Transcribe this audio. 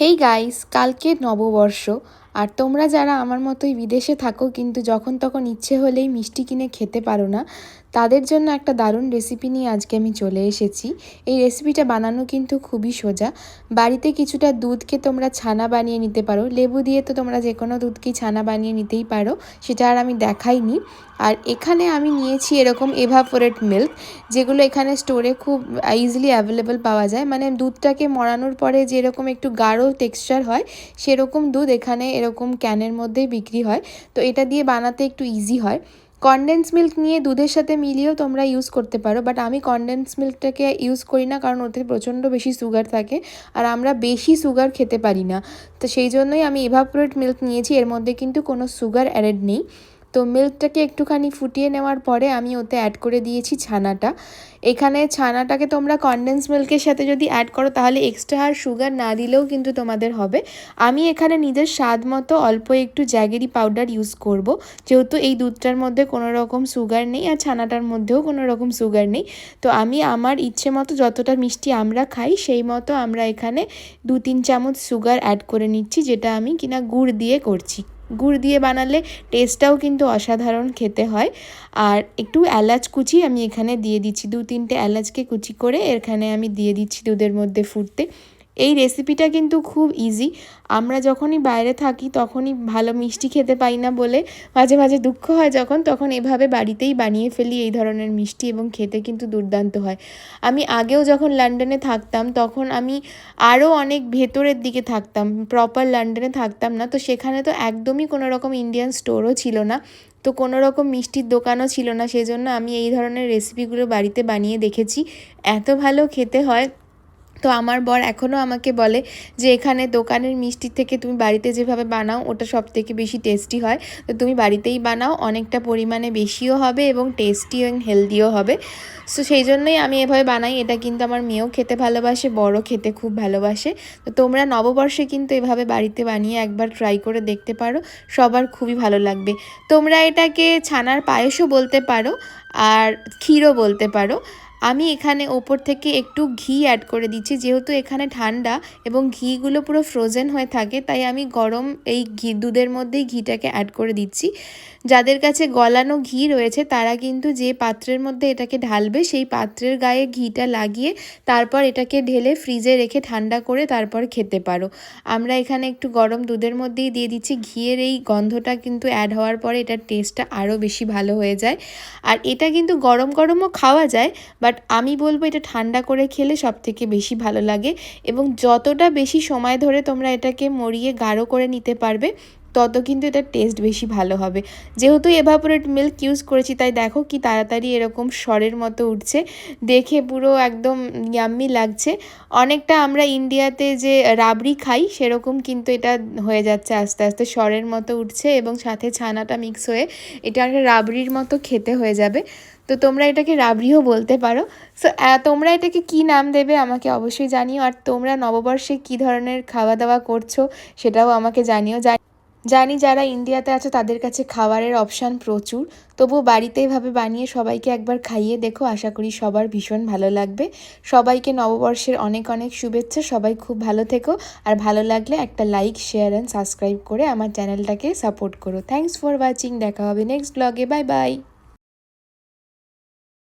Hey guys কালকে নববর্ষ। আর তোমরা যারা আমার মতোই বিদেশে থাকো, কিন্তু যখন তখন ইচ্ছে হলেই মিষ্টি কিনে খেতে পারো না, তাদের জন্য একটা দারুণ রেসিপি নিয়ে আজকে আমি চলে এসেছি। এই রেসিপিটা বানানো কিন্তু খুবই সোজা। বাড়িতে কিছুটা দুধকে তোমরা ছানা বানিয়ে নিতে পারো। লেবু দিয়ে তো তোমরা যে কোনো দুধকেই ছানা বানিয়ে নিতেই পারো, সেটা আর আমি দেখাইনি। আর এখানে আমি নিয়েছি এরকম এভাপোরেট মিল্ক যেগুলো এখানে স্টোরে খুব ইজিলি অ্যাভেলেবেল পাওয়া যায়। মানে দুধটাকে মরানোর পরে যেরকম একটু গাঢ় টেক্সচার হয়, সেরকম দুধ এখানে এরকম ক্যানের মধ্যেই বিক্রি হয়। তো এটা দিয়ে বানাতে একটু ইজি হয়। কনডেন্স মিল্ক নিয়ে দুধের সাথে মিলিয়েও তোমরা ইউজ করতে পারো। বাট আমি কনডেন্স মিল্কটাকে ইউজ করি না, কারণ ওতে প্রচণ্ড বেশি সুগার থাকে আর আমরা বেশি সুগার খেতে পারি না। তো সেই জন্যই আমি এভাপোরেট মিল্ক নিয়েছি। এর মধ্যে কিন্তু কোনো সুগার অ্যাডেড নেই। তো মিল্কটাকে একটুখানি ফুটিয়ে নেওয়ার পরে আমি ওতে অ্যাড করে দিয়েছি ছানাটা। এখানে ছানাটাকে তোমরা কনডেন্স মিল্কের সাথে যদি অ্যাড করো, তাহলে এক্সট্রা আর সুগার না দিলেও কিন্তু তোমাদের হবে। আমি এখানে নিজের স্বাদ মতো অল্প একটু জ্যাগেরি পাউডার ইউজ করব। যেহেতু এই দুধটার মধ্যে কোনো রকম সুগার নেই আর ছানাটার মধ্যেও কোনো রকম সুগার নেই। তো আমি আমার ইচ্ছে মতো যতটা মিষ্টি আমরা খাই, সেই মতো আমরা এখানে দু তিন চামচ সুগার অ্যাড করে নিচ্ছি, যেটা আমি কিনা গুড় দিয়ে করছি। গুড় দিয়ে বানালে টেস্টটাও কিন্তু অসাধারণ খেতে হয়। আর একটু এলাচ কুচি আমি এখানে দিয়ে দিচ্ছি। দু তিনটে এলাচকে কুচি করে এখানে আমি দিয়ে দিচ্ছি দুধের মধ্যে ফুটতে। এই রেসিপিটা কিন্তু খুব ইজি আমরা যখনই বাইরে থাকি, তখনই ভালো মিষ্টি খেতে পাই না বলে মাঝে মাঝে দুঃখ হয় যখন, তখন এভাবে বাড়িতেই বানিয়ে ফেলি এই ধরনের মিষ্টি এবং খেতে কিন্তু দুর্দান্ত হয়। আমি আগেও যখন লন্ডনে থাকতাম, তখন আমি আরও অনেক ভেতরের দিকে থাকতাম প্রপার লন্ডনে থাকতাম না। তো সেখানে তো একদমই কোনো রকম ইন্ডিয়ান স্টোরও ছিল না। তো কোনো রকম মিষ্টির দোকানও ছিল না। সেজন্য আমি এই ধরনের রেসিপিগুলো বাড়িতে বানিয়ে দেখেছি। এত ভালো খেতে হয় তো আমার বর এখনও আমাকে বলে যে এখানে দোকানের মিষ্টি থেকে তুমি বাড়িতে যেভাবে বানাও, ওটা সব থেকে বেশি টেস্টি হয়। তো তুমি বাড়িতেই বানাও, অনেকটা পরিমাণে বেশিও হবে এবং টেস্টি এবং হেলদিও হবে। সো সেই জন্যই আমি এভাবে বানাই, এটা কিন্তু আমার মেয়েও খেতে ভালোবাসে বড় খেতে খুব ভালোবাসে। তো তোমরা নববর্ষে কিন্তু এভাবে বাড়িতে বানিয়ে একবার ট্রাই করে দেখতে পারো, সবার খুবই ভালো লাগবে। তোমরা এটাকে ছানার পায়েসও বলতে পারো আর ক্ষীরও বলতে পারো। আমি এখানে ওপর থেকে একটু ঘি অ্যাড করে দিচ্ছি, যেহেতু এখানে ঠান্ডা এবং ঘিগুলো পুরো ফ্রোজেন হয়ে থাকে, তাই আমি গরম এই ঘি, দুধের মধ্যেই ঘিটাকে অ্যাড করে দিচ্ছি। যাদের কাছে গলানো ঘি রয়েছে, তারা কিন্তু যে পাত্রের মধ্যে এটাকে ঢালবে, সেই পাত্রের গায়ে ঘিটা লাগিয়ে তারপর এটাকে ঢেলে ফ্রিজে রেখে ঠান্ডা করে তারপর খেতে পারো। আমরা এখানে একটু গরম দুধের মধ্যেই দিয়ে দিচ্ছি, ঘিয়ের এই গন্ধটা কিন্তু অ্যাড হওয়ার পরে এটার টেস্টটা আরও বেশি ভালো হয়ে যায়। আর এটা কিন্তু গরম গরমও খাওয়া যায় বাট আমি বলব এটা ঠান্ডা করে খেলে সব থেকে বেশি ভালো লাগে এবং যতটা বেশি সময় ধরে তোমরা এটাকে মরিয়ে গাঢ় করে নিতে পারবে, তত কিন্তু এটার টেস্ট বেশি ভালো হবে। যেহেতু এভাপোরেট মিল্ক ইউজ করেছি, তাই দেখো কি তাড়াতাড়ি এরকম স্বরের মতো উঠছে। দেখে পুরো একদম ইয়াম্মি লাগছে। অনেকটা আমরা ইন্ডিয়াতে যে রাবড়ি খাই, সেরকম কিন্তু এটা হয়ে যাচ্ছে আস্তে আস্তে স্বরের মতো উঠছে এবং সাথে ছানাটা মিক্স হয়ে এটা একটা রাবড়ির মতো খেতে হয়ে যাবে। তো তোমরা এটাকে রাবড়িও বলতে পারো। সো তোমরা এটাকে কি নাম দেবে আমাকে অবশ্যই জানিও। আর তোমরা নববর্ষে কি ধরনের খাওয়া দাওয়া করছ সেটাও আমাকে জানিও। জানি যারা ইন্ডিয়াতে আছে তাদের কাছে খাবারের অপশান প্রচুর। তবু বাড়িতে এভাবে বানিয়ে সবাইকে একবার খাইয়ে দেখো। আশা করি সবার ভীষণ ভালো লাগবে। সবাইকে নববর্ষের অনেক অনেক শুভেচ্ছা। সবাই খুব ভালো থেকো। আর ভালো লাগলে একটা লাইক শেয়ার অ্যান্ড সাবস্ক্রাইব করে আমার চ্যানেলটাকে সাপোর্ট করো। থ্যাংকস ফর ওয়াচিং দেখা হবে নেক্সট ব্লগে বাই বাই